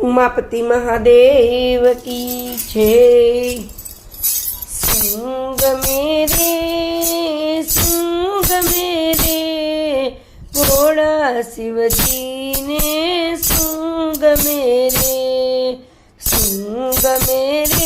ઉમાપતિ મહાદેવ કી છે સંગ મેરે સંગ મેરે ભોળા શિવજીને સંગ મેરે સંગ મેરે.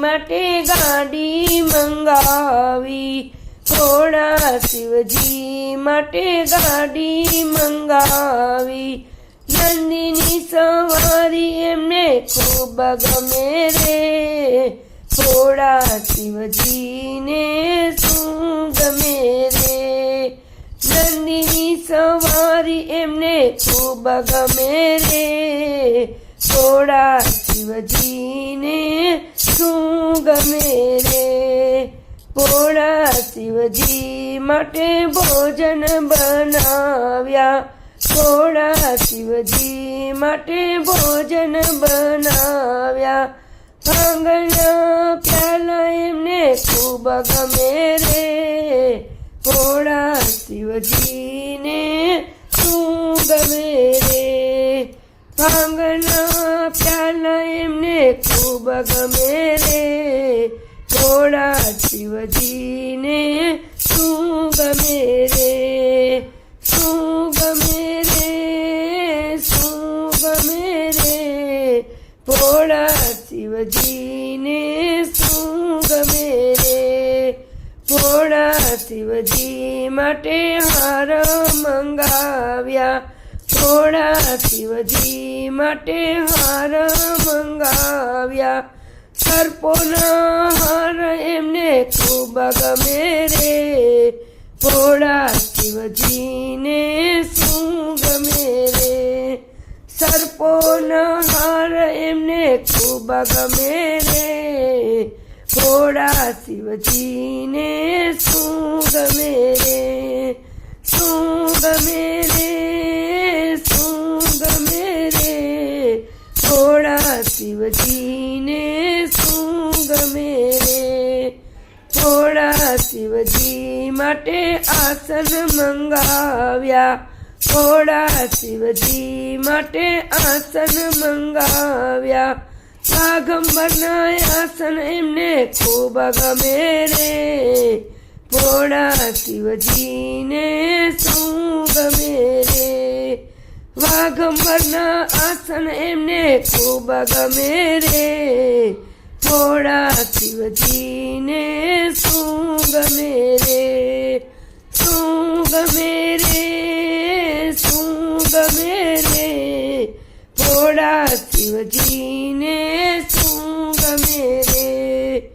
માટે ગાડી મંગાવી. ભોળા શિવજી માટે ગાડી મંગાવી. નંદીની સવારી એમને ખૂબ ગમે રે. ભોળા શિવજીને શું ગમે રે? નંદીની સવારી એમને ખૂબ ગમે રે. થોડા શિવજીને શું ગમે રે પોળા શિવજી માટે ભોજન બનાવ્યા. પોળા શિવજી માટે ભોજન બનાવ્યા. ભાંગના પ્યાલા એમને ખૂબ ગમે રે. પોળા શિવજીને શું ગમે રે? એમને ખૂબ ગમે રે થોડા શિવજીને શું ગમે રે શું ગમે રે શું ગમે રે ભોળા શિવજીને શું ગમે રે ભોળા શિવજી માટે હાર મંગાવ્યા. ભોળા શિવજી માટે હાર મંગાવ્યા. સર્પોના હાર એમને ખૂબ ગમે રે. ભોળા શિવજીને શું ગમે રે? સર્પોના હાર એમને ખૂબ ગમે રે. ભોળા શિવજીને શું ગમે રે? શું ગમે રે? શિવજીને શું ગમે રે થોડા શિવજી માટે આસન મંગાવ્યા. થોડા શિવજી માટે આસન મંગાવ્યા. વાઘંબરના આસન એમને ખૂબ ગમે રે. ભોળા શિવજીને શું ગમે વાઘંબરના આસન એમને ખૂબ ગમે રે. થોડા શિવજીને શું ગમે રે? શું ગમે રે? શું ગમે રે? થોડા શિવજીને શું ગમે રે?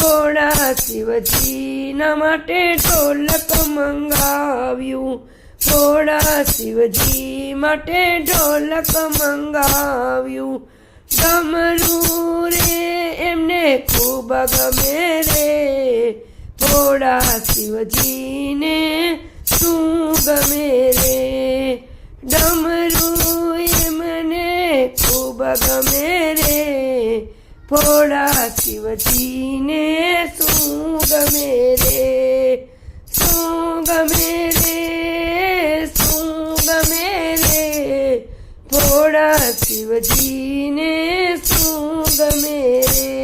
થોડા શિવજીના માટે ઢોલક મંગાવ્યું. ભોળા શિવજી માટે ઢોલક મંગાવ્યું. ગમરું રે એમને ખૂબ ગમે રે. ભોળા શિવજીને શું ગમે રે? ડમરું એમને ખૂબ ગમે રે. ભોળા શિવજીને શું ગમે રે? શું ગમે રે ભોળા શિવજીને શું ગમે રે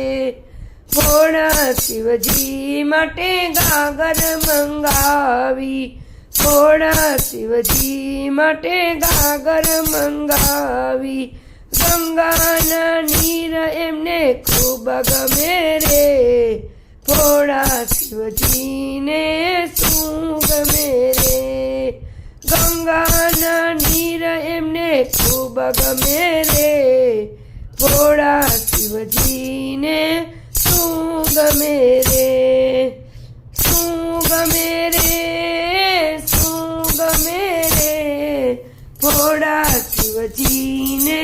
થોડા શિવજી માટે ગાગર મંગાવી. થોડા શિવજી માટે ગાગર મંગાવી. ગંગાના નીર એમને ખૂબ ગમે રે. થોડા શિવજીને શું ગમે રે ગંગાના નીર એમને ખૂબ ગમે રે. ભોળા શિવજીને શું ગમે રે? શું ગમે રે? શું ગમે રે? ભોળા શિવજીને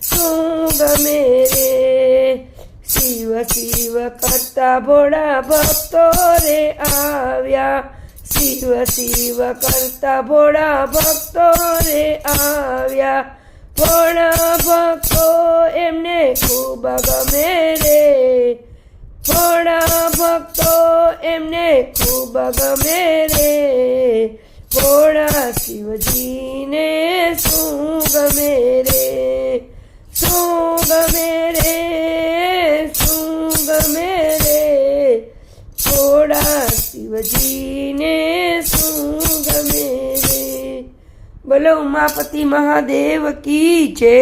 શું ગમે રે? શિવ શિવ કરતા ભોળા ભક્તો રે આવ્યા. શિવ શિવ કરતા ભોળા ભક્તો રે આવ્યા. ભોળા ભક્તો એમને ખૂબ ગમે રે. ભોળા ભક્તો એમને ખૂબ ગમે રે. ભોળા શિવજીને શું ગમે રે? શિવજીને શું ગમે રે? બોલો ઉમાપતિ મહાદેવ કી જય.